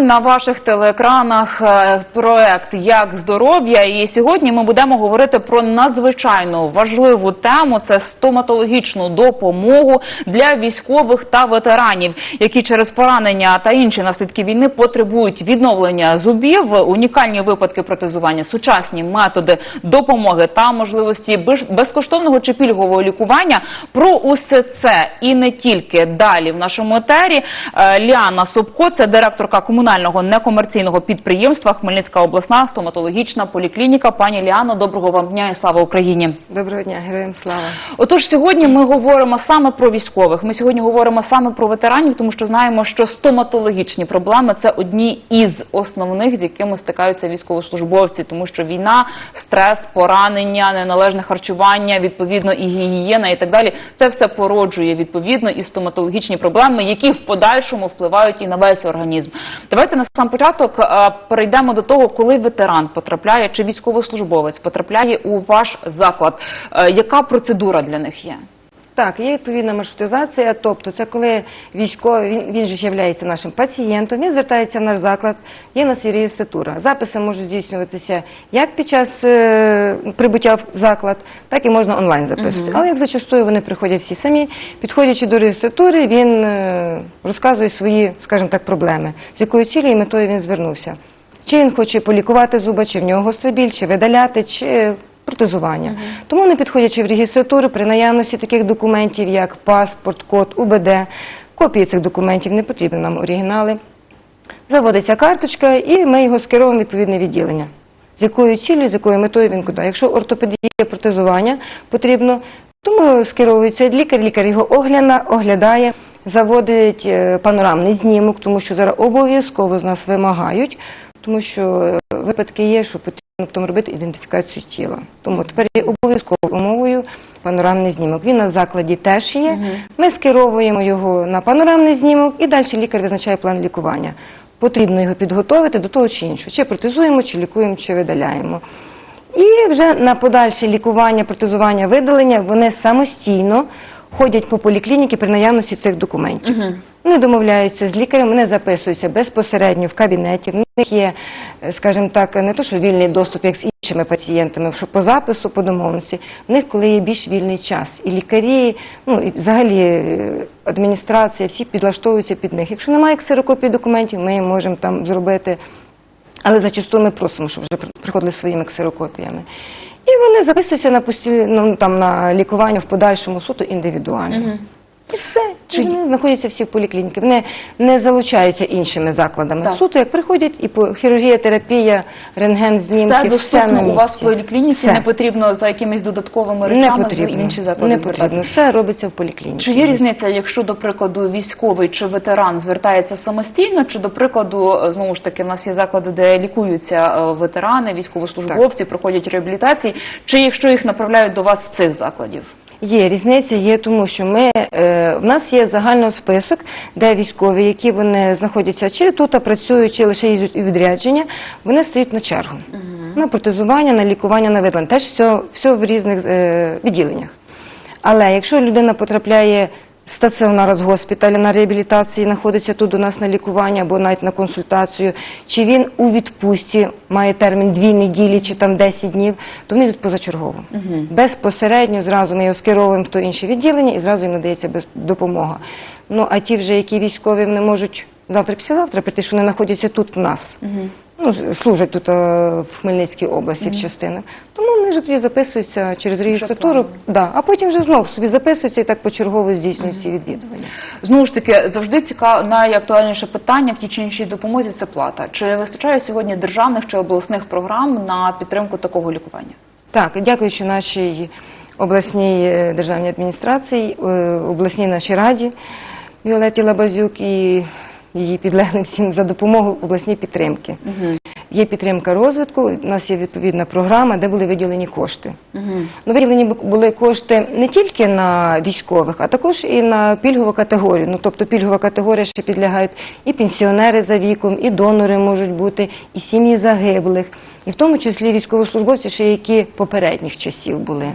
На ваших телеекранах е, проект як здоров'я, і сьогодні ми будемо говорити про надзвичайно важливу тему: це стоматологічну допомогу для військових та ветеранів, які через поранення та інші наслідки війни потребують відновлення зубів, унікальні випадки протезування, сучасні методи допомоги та можливості без- безкоштовного чи пільгового лікування. Про усе це і не тільки далі в нашому етері. Е, Ліана Собко, це директорка комунального некомерційного підприємства Хмельницька обласна стоматологічна поліклініка. Пані Ліано, доброго вам дня і слава Україні. Доброго дня, героям слава. Отож, сьогодні ми говоримо саме про військових. Ми сьогодні говоримо саме про ветеранів, тому що знаємо, що стоматологічні проблеми це одні із основних, з якими стикаються військовослужбовці, тому що війна, стрес, поранення, неналежне харчування, відповідно, і гігієна, і так далі. Це все породжує відповідно і стоматологічні проблеми, які в подальшому впливають і на весь організм. Давайте на сам початок е, перейдемо до того, коли ветеран потрапляє чи військовослужбовець потрапляє у ваш заклад. Е, Яка процедура для них є? Так, є відповідна маршрутизація, тобто це коли військовий, він, він же є нашим пацієнтом, він звертається в наш заклад, є у нас і реєстратура. Записи можуть здійснюватися як під час е, прибуття в заклад, так і можна онлайн записувати. Але як зачастую вони приходять всі самі, підходячи до реєстратури, він е, розказує свої, скажімо так, проблеми, з якою цілею і метою він звернувся. Чи він хоче полікувати зуба, чи в нього гострий чи видаляти, чи протезування. Тому вони підходячи в регістратуру при наявності таких документів, як паспорт, код, УБД, копії цих документів не потрібні нам оригінали. Заводиться карточка, і ми його скеровуємо в відповідне відділення. З якою цілею, з якою метою він куди. Якщо ортопедія протезування потрібно, тому скеровується лікар, лікар його огляна, оглядає, заводить е, панорамний знімок, тому що зараз обов'язково з нас вимагають, тому що е, випадки є, що потрібно потім робити ідентифікацію тіла. Тому тепер є обов'язковою умовою панорамний знімок. Він на закладі теж є. Ми скеровуємо його на панорамний знімок, і далі лікар визначає план лікування. Потрібно його підготовити до того чи іншого. Чи протезуємо, чи лікуємо, чи видаляємо. І вже на подальше лікування, протезування, видалення вони самостійно ходять по поліклініці при наявності цих документів. Вони домовляються з лікарем, вони записуються безпосередньо в кабінеті. В них є, е, скажімо так, не то, що вільний доступ, як з іншими пацієнтами, що по запису, по домовленості. В них коли є більш вільний час. І лікарі, ну і взагалі е, адміністрація, всі підлаштовуються під них. Якщо немає ксерокопії документів, ми їм можемо там зробити. Але зачасту ми просимо, щоб вже приходили своїми ксерокопіями. І вони записуються на постіль, ну, там, на лікування в подальшому суду індивідуально. І все. Чи- вони знаходяться всі в поліклініці. Вони не залучаються іншими закладами. Так. Суто як приходять, і по хірургія, терапія, рентген, знімки, Все доступно на у вас в поліклініці, Все. не потрібно за якимись додатковими речами в потрібно. інші заклади не потрібно. Все робиться в поліклініці. Чи є різниця, якщо, до прикладу, військовий чи ветеран звертається самостійно, чи, до прикладу, знову ж таки, в нас є заклади, де лікуються е, ветерани, військовослужбовці, проходять реабілітації, чи якщо їх направляють до вас з цих закладів? Є різниця, є тому, що ми е, в нас є загальний список, де військові, які вони знаходяться чи тут працюють, чи лише їздять у відрядження, вони стоять на чергу на протезування, на лікування, на видлення. Теж все, все в різних е, відділеннях. Але якщо людина потрапляє з стаціонару з госпіталя на реабілітації, знаходиться тут у нас на лікування або навіть на консультацію, чи він у відпустці має термін дві неділі чи там 10 днів, то вони йдуть позачергово. Безпосередньо зразу ми його скеровуємо в то інше відділення і зразу їм надається допомога. Ну а ті вже, які військові, вони можуть завтра післязавтра прийти, що вони знаходяться тут в нас. Ну, служать тут е, в Хмельницькій області в частинах. Тому вони вже тоді записуються через реєстратуру, да, а потім вже знов собі записуються і так почергово здійснюють ці відвідування. Знову ж таки, завжди цікаве найактуальніше питання в тій чи іншій допомозі це плата. Чи вистачає сьогодні державних чи обласних програм на підтримку такого лікування? Так, дякуючи нашій обласній е, державній адміністрації, е, обласній нашій раді Віолеті Лабазюк і її підлеглим всім за допомогу обласній підтримки. Є підтримка розвитку, у нас є відповідна програма, де були виділені кошти. Ну, виділені були кошти не тільки на військових, а також і на пільгову категорію. Ну, тобто пільгова категорія ще підлягають і пенсіонери за віком, і донори можуть бути, і сім'ї загиблих, і в тому числі військовослужбовці, ще які попередніх часів були.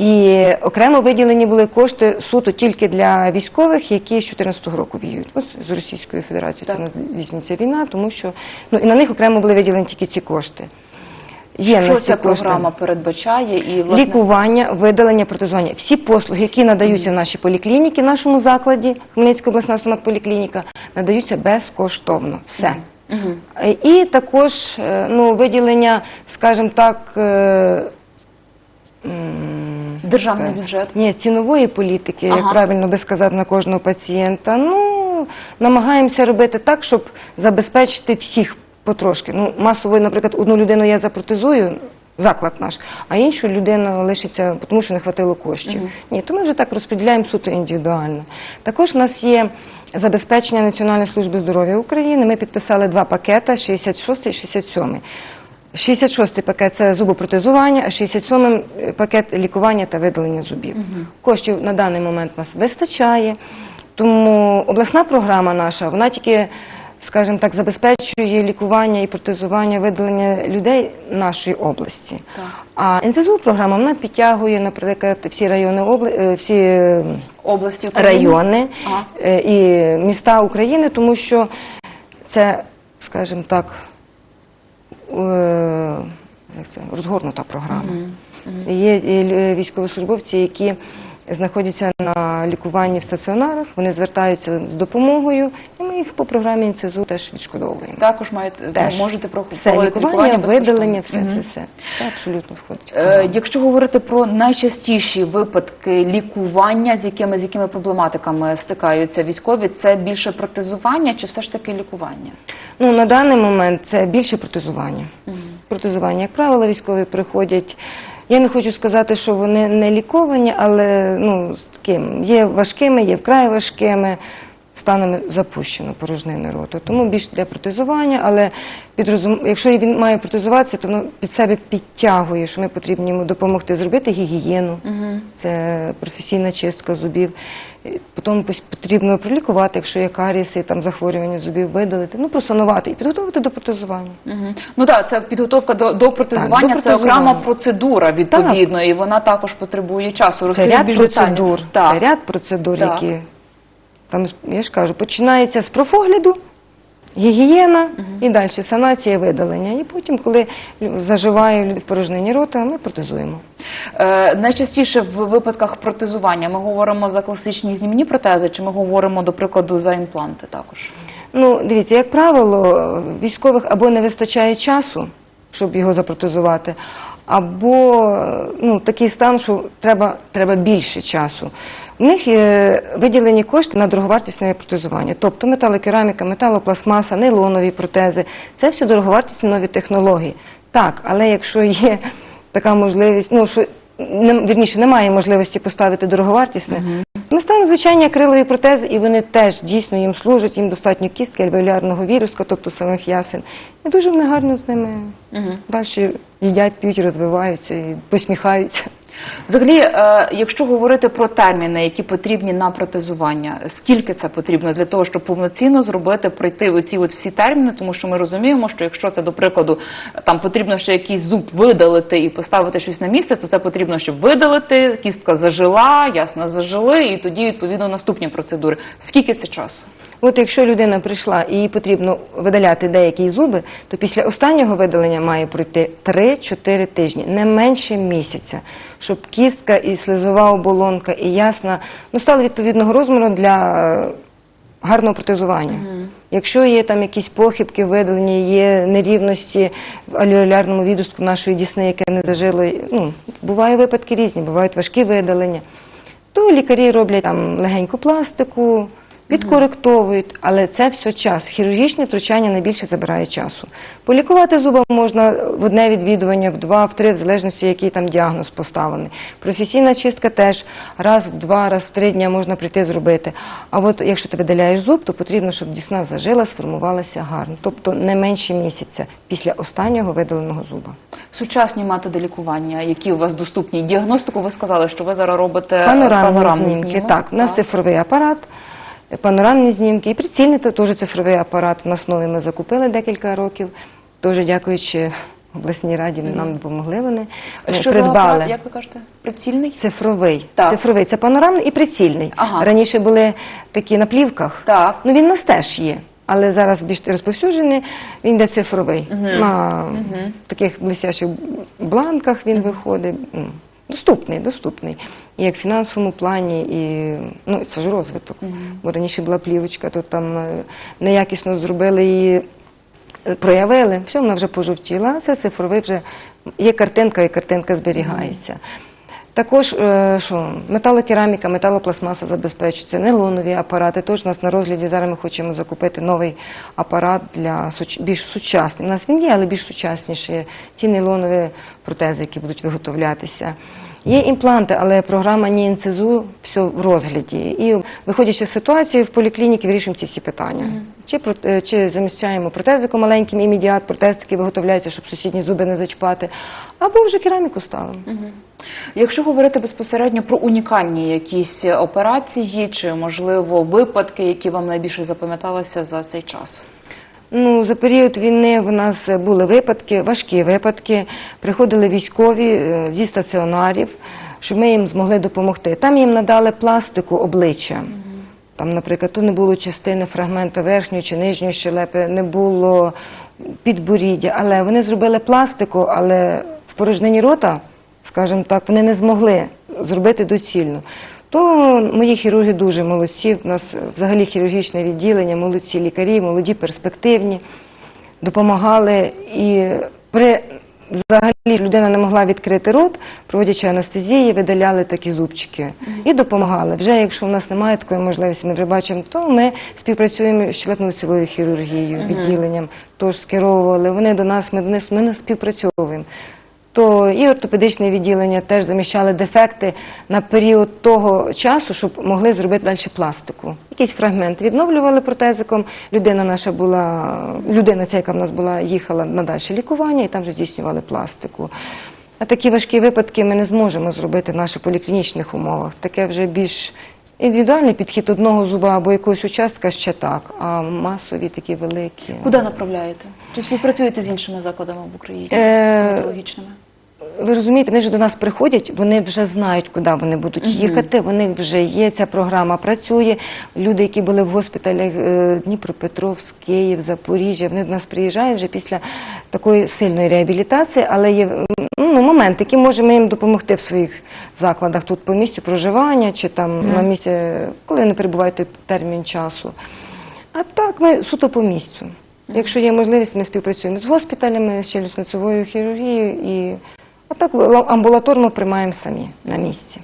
І окремо виділені були кошти суто тільки для військових, які з 2014 року воюють. Ось з Російською Федерацією це здійснюється війна, тому що ну і на них окремо були виділені тільки ці кошти. Є Що ця кошти. програма передбачає? І власне Лікування, видалення, протезування. Всі послуги, які надаються в нашій поліклініці, в нашому закладі, Хмельницька обласна стоматполіклініка, надаються безкоштовно. Все. Е, І також е, ну, виділення, скажімо так, е, державний сказати, бюджет. ні, цінової політики, як правильно би сказати, на кожного пацієнта. Ну, намагаємося робити так, щоб забезпечити всіх потрошки. Ну, масово, наприклад, одну людину я запротезую, заклад наш, а іншу людину лишиться, тому що не хватило коштів. Ні, то ми вже так розподіляємо суто індивідуально. Також у нас є забезпечення Національної служби здоров'я України. Ми підписали два пакета 66 і 67. 66-й пакет це зубопротезування, а 67-й пакет лікування та видалення зубів. Коштів на даний момент нас вистачає, тому обласна програма наша, вона тільки, скажімо так, забезпечує лікування і протезування видалення людей нашої області. Так. А НЗЗУ програма вона підтягує, наприклад, всі райони обла... е, всі області України? райони Ага. е, і міста України, тому що це, скажімо так, як це, розгорнута програма. Є і лю- військовослужбовці, які знаходяться на лікуванні в стаціонарах, вони звертаються з допомогою, і ми їх по програмі НЦЗУ теж відшкодовуємо. Також маєте Теж. можете Все проходити лікування, безкоштовно. видалення, все Мгм. це все. Все абсолютно входить. Е. Якщо говорити про найчастіші випадки лікування, з якими з якими проблематиками стикаються військові, це більше протезування чи все ж таки лікування? Ну, на даний момент це більше протезування. Протезування, як правило, військові приходять. Я не хочу сказати, що вони не ліковані, але ну, з таким, є важкими, є вкрай важкими станами запущено порожнини роту. Тому більше для протезування, але підрозум... якщо він має протезуватися, то воно під себе підтягує, що ми потрібні йому допомогти зробити гігієну, це професійна чистка зубів. Потім потрібно пролікувати, якщо є каріси, там захворювання зубів видалити, ну просанувати і підготувати до протезування. Угу. Ну так, це підготовка до, до протезування, Так, до це окрема процедура відповідно, і вона також потребує часу. Це ряд більш процедур. Так. Це ряд процедур, Так. які там я ж кажу, починається з профогляду, гігієна і далі санація, видалення. І потім, коли заживає в порожнині рота, ми протезуємо. Е, найчастіше в випадках протезування ми говоримо за класичні знімні протези, чи ми говоримо, до прикладу, за імпланти також? Ну, дивіться, як правило, військових або не вистачає часу, щоб його запротезувати, або ну, такий стан, що треба, треба більше часу. В них є виділені кошти на дороговартісне протезування, тобто металокераміка, металопластмаса, нейлонові протези. Це все дороговартісні нові технології. Так, але якщо є така можливість, ну що не, вірніше немає можливості поставити дороговартісне, ми ставимо звичайні акрилові протези, і вони теж дійсно їм служать, їм достатньо кістки альвеолярного віруска, тобто самих ясен. І дуже вони гарно з ними далі їдять, п'ють, розвиваються і посміхаються. Взагалі, е, якщо говорити про терміни, які потрібні на протезування, скільки це потрібно для того, щоб повноцінно зробити, пройти оці от всі терміни, тому що ми розуміємо, що якщо це, до прикладу, там потрібно ще якийсь зуб видалити і поставити щось на місце, то це потрібно, щоб видалити, кістка зажила, ясно зажили, і тоді відповідно наступні процедури. Скільки це часу? От якщо людина прийшла і їй потрібно видаляти деякі зуби, то після останнього видалення має пройти 3-4 тижні, не менше місяця, щоб кістка і слизова оболонка і ясна ну, стали відповідного розміру для е, гарного протезування. Якщо є там якісь похибки, видалення, є нерівності в альвеолярному відростку нашої дісни, яке не зажило, ну, бувають випадки різні, бувають важкі видалення, то лікарі роблять там легеньку пластику, підкоректовують, але це все час. Хірургічне втручання найбільше забирає часу. Полікувати зуба можна в одне відвідування, в два, в три, в залежності, який там діагноз поставлений. Професійна чистка теж раз в два, раз в три дня можна прийти зробити. А от якщо ти видаляєш зуб, то потрібно, щоб дісна зажила, сформувалася гарно. Тобто не менше місяця після останнього видаленого зуба. Сучасні методи лікування, які у вас доступні? Діагностику ви сказали, що ви зараз робите Панорамні, знімки. Так, у нас цифровий апарат, панорамні знімки і прицільний теж цифровий апарат. В нас новий ми закупили декілька років. Теж дякуючи обласній раді нам допомогли вони. Ми Що за апарат, як ви кажете? Прицільний? Цифровий. Так. Цифровий. Це панорамний і прицільний. Ага. Раніше були такі на плівках. Так. Ну він у нас теж є. Але зараз більш розповсюджений, він йде цифровий. На таких блестячих бланках він виходить. Доступний, доступний. І як в фінансовому плані, і ну, це ж розвиток. Бо раніше була плівочка, то там е, неякісно зробили її, е, проявили, все, вона вже пожовтіла, а це цифровий вже є картинка, і картинка зберігається. Також е, що, металокераміка, металопластмаса забезпечується, нейлонові апарати. Тож у нас на розгляді зараз ми хочемо закупити новий апарат для суч- більш сучасний. У нас він є, але більш сучасніші. Ті нейлонові протези, які будуть виготовлятися. Є імпланти, але програма НІНЦЗУ все в розгляді. І виходячи з ситуації, в поліклініці вирішуємо ці всі питання. Чи, е, чи заміщаємо протезику маленьким імедіат, протез такий виготовляється, щоб сусідні зуби не зачіпати, або вже кераміку ставимо. Якщо говорити безпосередньо про унікальні якісь операції чи, можливо, випадки, які вам найбільше запам'яталися за цей час? Ну, за період війни в нас були випадки, важкі випадки. Приходили військові е, зі стаціонарів, щоб ми їм змогли допомогти. Там їм надали пластику обличчя. Там, наприклад, то не було частини фрагмента верхньої чи нижньої щелепи, не було підборіддя, але вони зробили пластику, але в порожнині рота, скажімо так, вони не змогли зробити доцільно. То мої хірурги дуже молодці. У нас взагалі хірургічне відділення, молодці лікарі, молоді, перспективні, допомагали. І при взагалі людина не могла відкрити рот, проводячи анестезії, видаляли такі зубчики і допомагали. Вже якщо в нас немає такої можливості, ми вже бачимо, то ми співпрацюємо з щелепно-лицевою хірургією, відділенням, тож скеровували. Вони до нас, ми до них ми не співпрацьовуємо. То і ортопедичне відділення теж заміщали дефекти на період того часу, щоб могли зробити далі пластику. Якийсь фрагмент відновлювали протезиком. Людина наша була, людина ця, яка в нас була, їхала на далі лікування і там вже здійснювали пластику. А такі важкі випадки ми не зможемо зробити в наших поліклінічних умовах. Таке вже більш індивідуальний підхід одного зуба або якогось участка ще так, а масові такі великі. Куди направляєте? Чи співпрацюєте з іншими закладами в Україні Е, стоматологічними? Ви розумієте, вони ж до нас приходять, вони вже знають, куди вони будуть їхати. Них вже є ця програма. Працює. Люди, які були в госпіталях е, Дніпропетровськ, Київ, Запоріжжя, вони до нас приїжджають вже після такої сильної реабілітації, але є ну, моменти, які можемо їм допомогти в своїх закладах тут по місцю проживання чи там на місці, коли вони перебувають термін часу. А так ми суто по місцю. Якщо є можливість, ми співпрацюємо з госпіталями, з челюстно-лицевою хірургією і а так амбулаторно приймаємо самі на місці.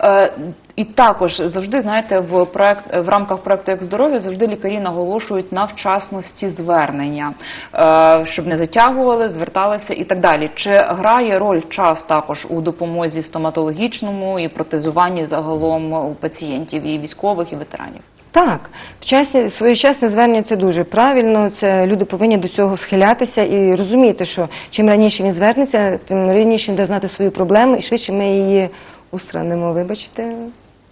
Е, І також завжди знаєте, в проект в рамках проекту як здоров'я завжди лікарі наголошують на вчасності звернення, е, щоб не затягували, зверталися і так далі. Чи грає роль час також у допомозі стоматологічному і протезуванні загалом у пацієнтів і військових і ветеранів? Так, вчасні, своєчасне звернення це дуже правильно. Це люди повинні до цього схилятися і розуміти, що чим раніше він звернеться, тим раніше він буде знати свою проблему, і швидше ми її устранимо. Вибачте,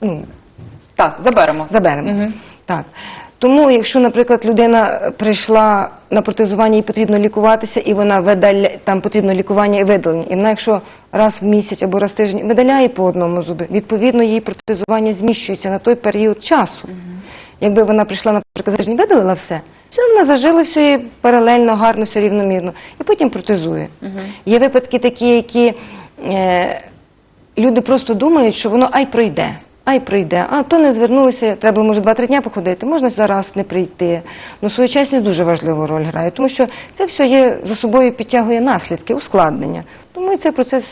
ну Так, заберемо. заберемо. Так. Тому, якщо, наприклад, людина прийшла на протезування і потрібно лікуватися, і вона видаля там потрібно лікування і видалення, і вона, якщо раз в місяць або раз в тиждень видаляє по одному зубі, відповідно її протезування зміщується на той період часу. Якби вона прийшла, наприклад, за видалила все, все вона зажила все і паралельно, гарно, все рівномірно, і потім протезує. Є випадки такі, які е, люди просто думають, що воно ай пройде. Ай пройде, а то не звернулися, треба було, може два-три дня походити, можна зараз не прийти. Ну, своєчасність дуже важливу роль грає, тому що це все є за собою підтягує наслідки, ускладнення. Тому і цей процес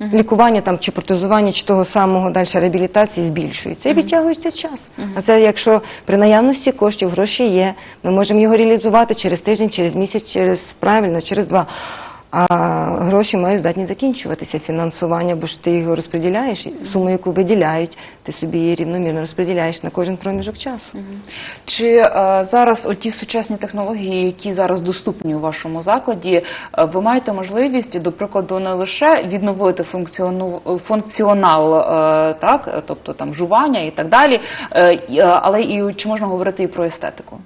лікування там чи протезування, чи того самого далі реабілітації збільшується і відтягується час. А це якщо при наявності коштів гроші є, ми можемо його реалізувати через тиждень, через місяць, через правильно, через два. А гроші мають здатні закінчуватися фінансування, бо ж ти його розподіляєш, суму, яку виділяють, ти собі її рівномірно розподіляєш на кожен проміжок часу. Чи е, зараз оті сучасні технології, які зараз доступні у вашому закладі, е, ви маєте можливість, до прикладу, не лише відновити функціону, функціонал, е, так, тобто там жування і так далі, е, е, але і чи можна говорити і про естетику?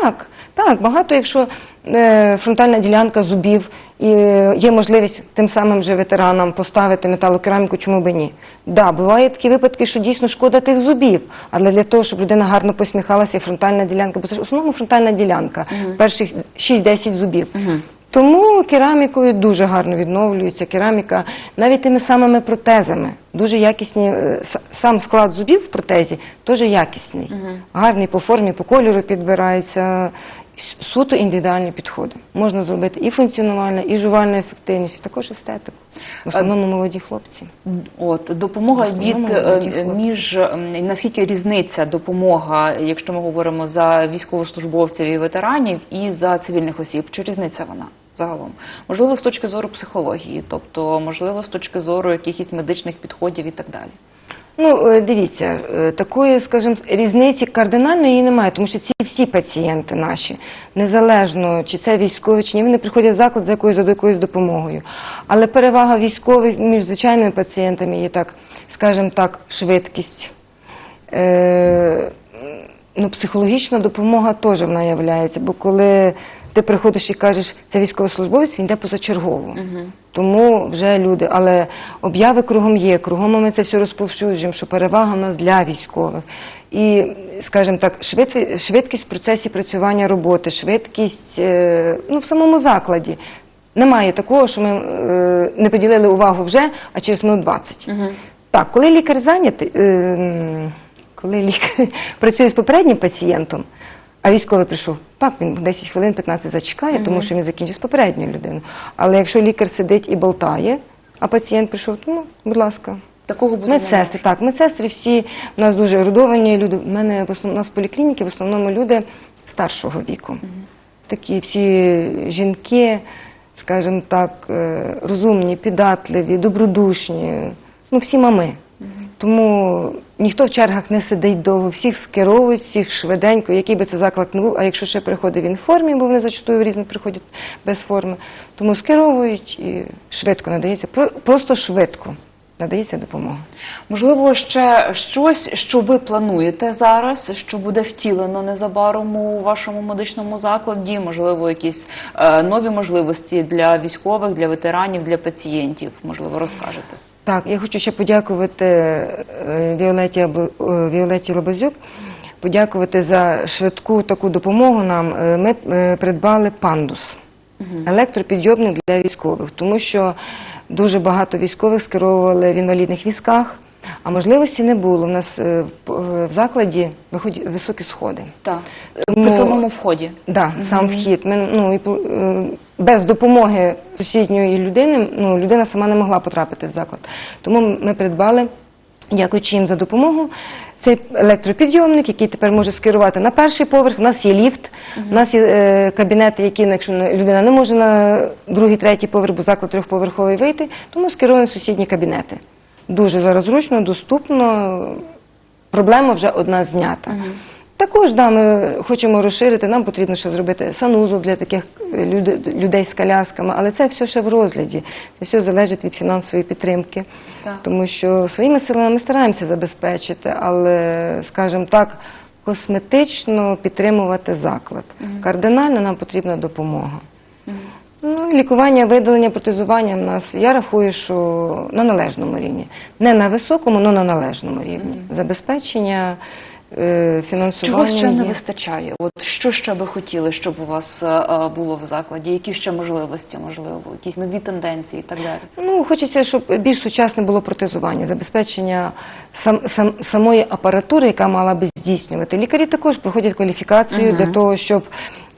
Так, так, багато, якщо е, фронтальна ділянка зубів і е, є можливість тим самим же ветеранам поставити металокераміку, чому би ні? Да, бувають такі випадки, що дійсно шкода тих зубів, але для того, щоб людина гарно посміхалася, і фронтальна ділянка, бо це ж в основному фронтальна ділянка, перших 6-10 зубів. Тому керамікою дуже гарно відновлюється кераміка, навіть тими самими протезами. Дуже якісні, е, сам склад зубів в протезі теж якісний. Гарний по формі, по кольору підбирається. Суто індивідуальні підходи. Можна зробити і функціональну, і жувальну ефективність, і також естетику. В основному молоді хлопці. От допомога від е, між наскільки різниця допомога, якщо ми говоримо за військовослужбовців і ветеранів, і за цивільних осіб, чи різниця вона загалом? Можливо, з точки зору психології, тобто можливо, з точки зору якихось медичних підходів і так далі. Ну, е, дивіться, е, такої, скажімо, різниці кардинальної немає, тому що ці всі пацієнти наші, незалежно чи це військові, чи ні, вони приходять в заклад за якоюсь, за якоюсь допомогою. Але перевага військових між звичайними пацієнтами є так, скажімо так, швидкість. Е, ну, психологічна допомога теж вона являється, бо коли ти приходиш і кажеш, це військовослужбовець, він йде позачергово. Тому вже люди, але обяви кругом є, кругом ми це все розповсюджуємо, що перевага в нас для військових. І, скажімо так, швидкість, швидкість в процесі працювання роботи, швидкість е, ну, в самому закладі. Немає такого, що ми е, не поділили увагу вже, а через минут 20. Так, коли лікар зайнятий, е, коли лікар працює з попереднім пацієнтом, а військовий прийшов, так, він 10 хвилин, 15 зачекає, тому що він закінчив з попередньою людиною. Але якщо лікар сидить і болтає, а пацієнт прийшов, то ну, будь ласка. Такого бути не Медсестри, так, медсестри всі в нас дуже ерудовані люди. У мене в основному у нас в поліклініки в основному люди старшого віку. Такі всі жінки, скажімо так, е, розумні, піддатливі, добродушні. Ну, всі мами. Тому ніхто в чергах не сидить довго, всіх скеровують, всіх швиденько, який би це заклад не був. А якщо ще приходить він в формі, бо вони зачастую різні приходять без форми, тому скеровують і швидко надається, про- просто швидко надається допомога. Можливо, ще щось, що ви плануєте зараз, що буде втілено незабаром у вашому медичному закладі, можливо, якісь е, нові можливості для військових, для ветеранів, для пацієнтів. Можливо, розкажете. Так, я хочу ще подякувати е, Віолеті, е, Віолеті Лобазюк, подякувати за швидку таку допомогу нам. Е, Ми придбали пандус, електропідйомник для військових, тому що дуже багато військових скеровували в інвалідних візках, а можливості не було. У нас е, в- е, закладі виходять високі сходи. Так, Тому- при самому вході. Да, сам вхід. Ми, ну, і, е, без допомоги сусідньої людини ну, людина сама не могла потрапити в заклад. Тому ми придбали, дякуючи їм за допомогу, цей електропідйомник, який тепер може скерувати на перший поверх. У нас є ліфт, у нас є е, кабінети, які, якщо людина не може на другий, третій поверх, бо заклад трьохповерховий вийти, тому скеруємо в сусідні кабінети. Дуже зараз зручно, доступно. Проблема вже одна знята. Також да, ми хочемо розширити, нам потрібно ще зробити санузел для таких люд- людей з колясками, але це все ще в розгляді. Це все залежить від фінансової підтримки. Так. Тому що своїми силами ми стараємося забезпечити, але, скажімо так, косметично підтримувати заклад. Кардинально нам потрібна допомога. Ну, лікування, видалення, протезування в нас, я рахую, що на належному рівні. Не на високому, але на належному рівні. Забезпечення, е, фінансування. Чого ще не є. вистачає? От що ще би хотіли, щоб у вас е, було в закладі? Які ще можливості, можливо, якісь нові тенденції і так далі? Ну, хочеться, щоб більш сучасне було протезування, забезпечення сам, сам, самої апаратури, яка мала би здійснювати. Лікарі також проходять кваліфікацію для того, щоб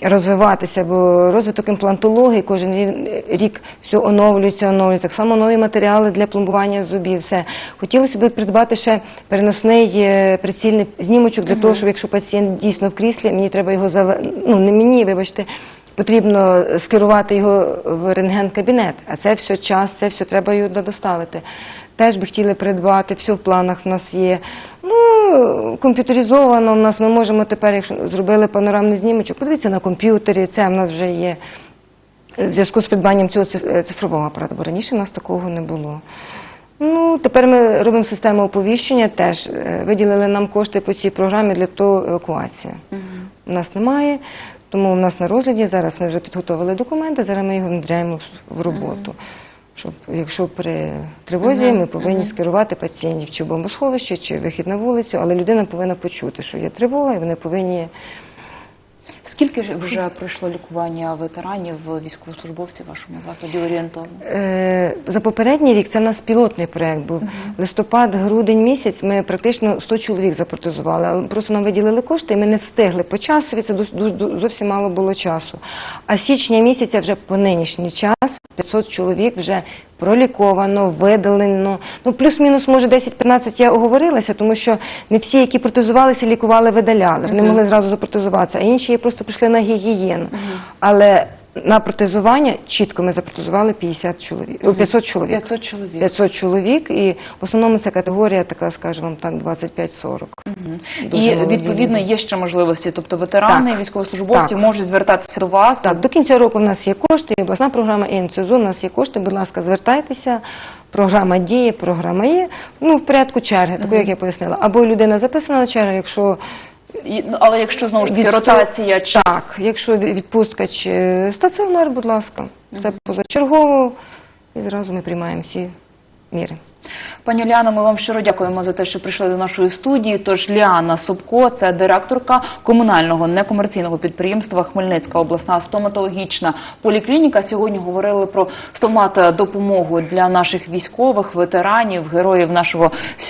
розвиватися, бо розвиток імплантології кожен рік все оновлюється, оновлюється. Так само нові матеріали для пломбування зубів. Все. Хотілося б придбати ще переносний е, прицільний знімочок для того, щоб якщо пацієнт дійсно в кріслі, мені треба його зав... ну не мені, вибачте. Потрібно скерувати його в рентген-кабінет, а це все час, це все треба його доставити. Теж би хотіли придбати, все в планах в нас є. Ну, комп'ютеризовано в нас ми можемо тепер, якщо зробили панорамний знімочок, подивіться на комп'ютері, це в нас вже є в зв'язку з придбанням цього е, цифрового апарату, бо раніше в нас такого не було. Ну, тепер ми робимо систему оповіщення, теж е, виділили нам кошти по цій програмі для того евакуація. У нас немає. Тому у нас на розгляді зараз ми вже підготовили документи, зараз ми його внедряємо в- в роботу. Щоб якщо при тривозі ми повинні скерувати пацієнтів чи в бомбосховище, чи вихід на вулицю, але людина повинна почути, що є тривога, і вони повинні Скільки вже пройшло лікування ветеранів, військовослужбовців в вашому закладі орієнтовно? Е, За попередній рік це в нас пілотний проект був. Листопад, грудень місяць ми практично 100 чоловік запротезували, просто нам виділили кошти, і ми не встигли по часові, це зовсім мало було часу. А січня місяця вже по нинішній час 500 чоловік вже проліковано, видалено. Ну, плюс-мінус, може, 10-15 я оговорилася, тому що не всі, які протезувалися, лікували, видаляли. Вони могли зразу запротезуватися, а інші просто прийшли на гігієну. Але на протезування чітко ми запротезували 50 чоловік, 500 чоловік. 500 чоловік. 500 чоловік, і в основному це категорія така, скажімо так, 25-40. Дуже І молоді відповідно люди. є ще можливості. Тобто ветерани, Так. військовослужбовці Так. можуть звертатися до вас. Так, до кінця року в нас є кошти, і обласна програма, і НЦЗУ, у нас є кошти, будь ласка, звертайтеся. Програма діє, програма є. Ну, в порядку черги, таку, як я пояснила. Або людина записана на чергу, якщо І- ну, але якщо знову ж таки Відсто- ротація чи так, якщо ві- відпустка чи стаціонар, будь ласка, це позачергово, і зразу ми приймаємо всі міри. Пані Ліана, ми вам щиро дякуємо за те, що прийшли до нашої студії. Тож Ліана Собко, це директорка комунального некомерційного підприємства Хмельницька обласна стоматологічна поліклініка. Сьогодні говорили про стомат допомогу для наших військових, ветеранів, героїв нашого сьогодні.